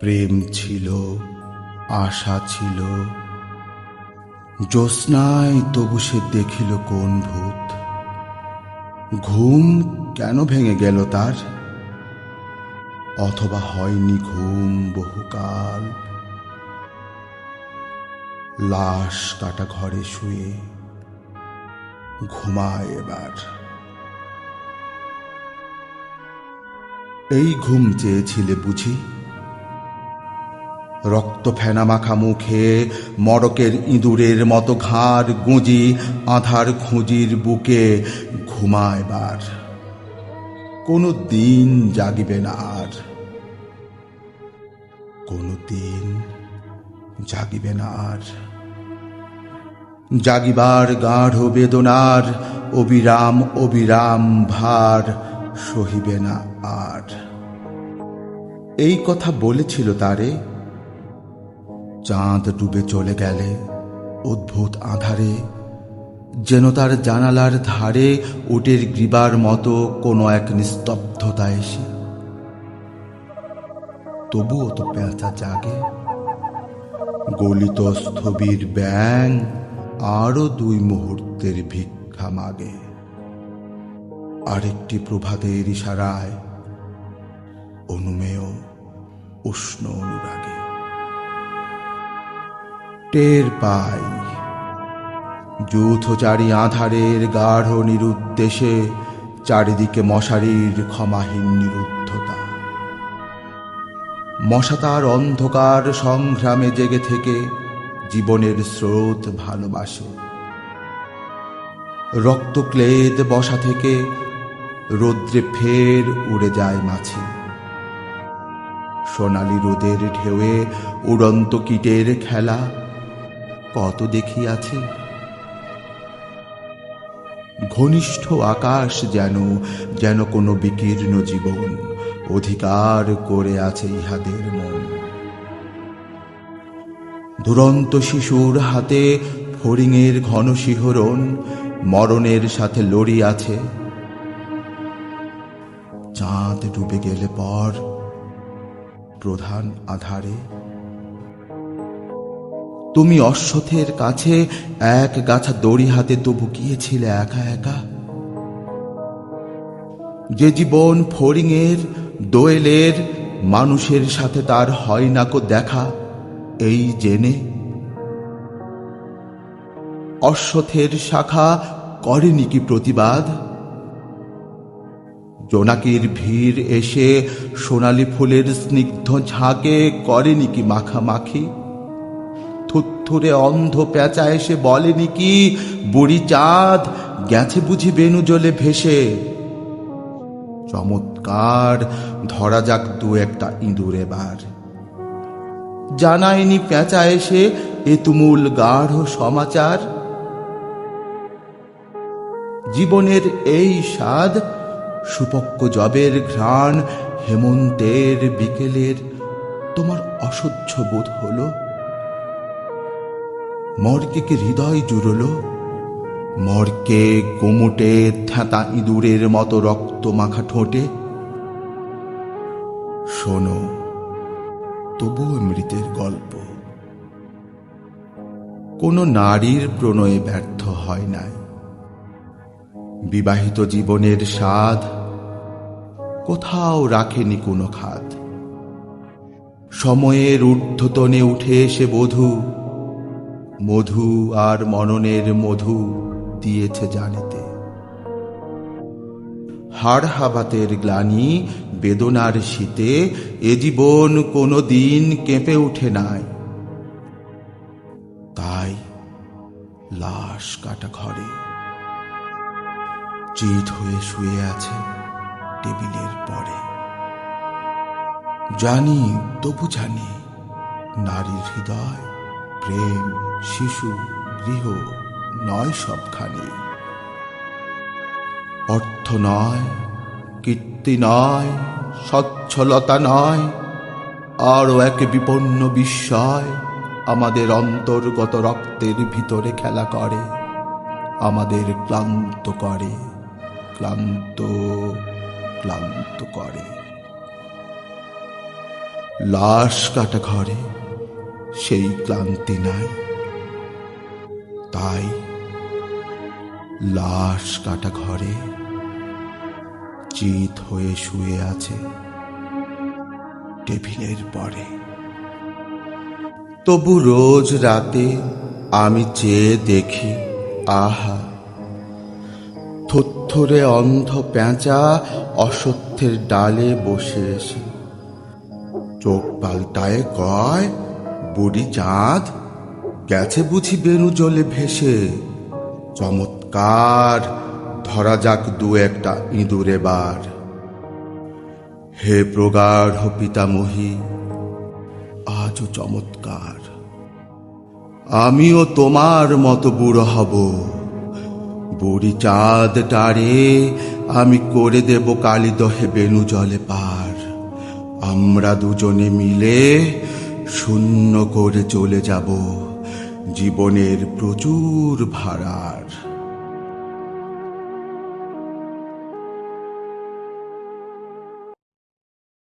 প্রেম ছিল, আশা ছিল। জ্যোৎস্নায় তবু সে দেখিল কোন ভূত। ঘুম কেন ভেঙে গেল তার? অথবা হয়নি ঘুম বহুকাল? লাশ কাটা ঘরে শুয়ে ঘুমায় এবার। এই ঘুম চেয়েছিলে বুঝি? রক্ত ফেনা মাখা মুখে মড়কের ইঁদুরের মতো ঘাড় গুঁজি আধার খুঁজির বুকে ঘুমায়বার কোনো দিন জাগিবে না আর। কোনো দিন জাগিবে না আর। জাগিবার গাঢ় বেদনার অবিরাম অবিরাম ভার সহিবে না আর। এই কথা বলেছিল তারে চাঁদ ডুবে চলে গেলে অদ্ভুত আধারে, যেন তার জানালার ধারে উটের গ্রীবার মতো কোনো এক নিস্তব্ধতা এসে। তবুও তো পেঁচা জাগে। গলিত স্থবির ব্যাং আরও দুই মুহূর্তের ভিক্ষা মাগে। আরেকটি প্রভাতের ইশারায় অনুমেয় উষ্ণ অনুরাগে। টের পাই। যৌথচারী আধারের গাঢ় নিরুদ্দেশে চারিদিকে মশারির ক্ষমাহীন নিরুদ্ধতা। মশা তার অন্ধকার সংগ্রামে জেগে থেকে জীবনের স্রোত ভালোবাসে। রক্তক্লেদ বসা থেকে রৌদ্রে ফের উড়ে যায় মাছি সোনালি রোদের ঢেউয়ে উড়ন্ত কীটের খেলা কত দেখিয়াছি? ঘনিষ্ঠ আকাশ যেন যেন কোনো বিকীর্ণ জীবন অধিকার করে আছে ইহাদের মন। দুরন্ত শিশুর হাতে ফড়িংয়ের ঘন শিহরণ মরণের সাথে লড়িয়াছে। চাঁদ ডুবে গেলে পর প্রধান আধারে তুমি অশ্বথের কাছে এক গাছা দড়ি হাতে তবু গিয়েছিলে একা একা। যে জীবন ফড়িংয়ের দোয়েলের, মানুষের সাথে তার হয় না কো দেখা, এই জেনে। অশ্বথের শাখা করেনি কি প্রতিবাদ? জোনাকির ভিড় এসে সোনালি ফুলের স্নিগ্ধ ঝাঁকে করেনি কি মাখামাখি? থুত্থুরে অন্ধ পেঁচা এসে বলেনি কি? বুড়ি চাঁদ গেছে বুঝি বেনু জলে ভেসে। চমৎকার, ধরা যাক দু একটা ইঁদুর এবার। জানায়নি পেঁচা এসে এ তুমুল গাঢ় সমাচার। জীবনের এই স্বাদ, সুপক্ক জবের ঘ্রাণ, হেমন্তের বিকেলের তোমার অসহ্য বোধ হলো? মর্কে কে হৃদয় জুড়লো মর্কে গোমুটে থ্যাতা ইঁদুরের মতো রক্ত মাখা ঠোঁটে। শোনো, তবুও মৃতের গল্প। কোনো নারীর প্রণয়ে ব্যর্থ হয় নাই। বিবাহিত জীবনের স্বাদ কোথাও রাখেনি কোনো খাত সময়ের ঊর্ধ্বতনে উঠে এসে বধূ মধু আর মননের মধু দিয়েছে জানিতে। হাড় হাবাতের গ্লানি বেদনার শীতে এ জীবন কোনো দিন কেঁপে উঠে নাই। তাই লাশ কাটা ঘরে। চিত হয়ে শুয়ে আছে টেবিলের পরে। জানি, তবু জানি নারীর হৃদয় প্রেম, শিশু, গৃহ নয় সবখানি। অর্থ নয়, কীর্তি নয় স্বচ্ছলতা নয়, আরও এক বিপন্ন বিস্ময় আমাদের অন্তর্গত রক্তের ভিতরে খেলা করে, আমাদের ক্লান্ত করে, ক্লান্ত ক্লান্ত করে। লাশ কাটা ঘরে সেই ক্লান্তি নাই। তাই লাশ কাটা ঘরে চিত হয়ে শুয়ে আছে টেবিলের পরে। তবু রোজ রাতে আমি চেয়ে দেখি, আহা থরথরে অন্ধ পেঁচা অসত্যের ডালে বসে এসে চোখ পাল্টায় কয় বুড়ি চাঁদ গেছে বুঝি বেনু জলে ভেসে। চমৎকার, ধরা যাক দু একটা ইঁদুর এবার। হে প্রগাঢ় পিতামহী, আজও চমৎকার। আমিও তোমার মতো বুড়ো হব। বুড়ি চাঁদ টারে আমি করে দেব কালিদহে বেনু জলে পার। আমরা দুজনে মিলে শূন্য করে চলে যাব জীবনের প্রচুর ভাড়ার।